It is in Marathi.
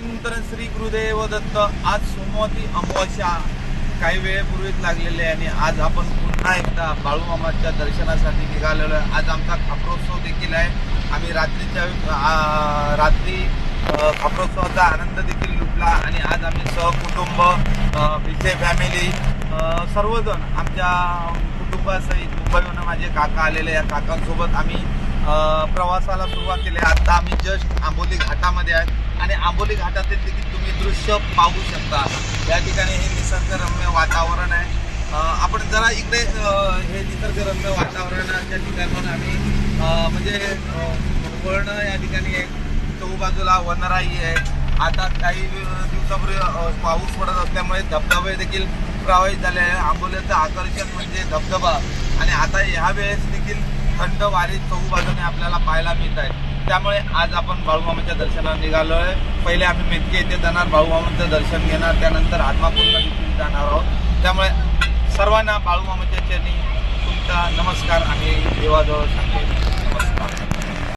चिंतन श्री गुरुदेव दत्त आज सोमवती अमावस्या. काही वेळेपूर्वीच लागलेली आहे आणि आज आपण पुन्हा एकदा बाळूमामाच्या दर्शनासाठी निघालेलो आहे. आज आमचा खापरोत्सव देखील आहे. आम्ही रात्रीच्या रात्री खापरोत्सवाचा आनंद देखील लुटला आणि आज आम्ही सहकुटुंब विजय फॅमिली सर्वजण आमच्या कुटुंबासहित मुंबईहून माझे काका आलेले या काकांसोबत आम्ही प्रवासाला सुरुवात केली. आहे. आता आम्ही जस्ट आंबोली घाटामध्ये आहे. आणि आंबोली घाटातील देखील तुम्ही दृश्य पाहू शकता. या ठिकाणी हे निसर्गरम्य वातावरण आहे. आपण जरा इकडे हे निसर्गरम्य वातावरणाच्या ठिकाणावर आम्ही म्हणजे वळणं या ठिकाणी आहे. चहूबाजूला वनराई आहे. आता काही दिवसापूर्वी पाऊस पडत असल्यामुळे धबधबे देखील प्रवाहित झाले आहे. आंबोलीचं आकर्षण म्हणजे धबधबा. आणि आता ह्या वेळेस देखील थंड वारे चहूबाजूने आपल्याला पाहायला मिळत आहेत त्यामुळे आज आपण बाळूमामाच्या दर्शनाला निघालो आहे पहिले आम्ही मेतके येथे जाणार बाळूमामाचं दर्शन घेणार त्यानंतर आत्मापूरला जाणार आहोत. त्यामुळे सर्वांना बाळूमामाच्या चरणी तुमचा नमस्कार आणि देवाजवळ सांगते नमस्कार.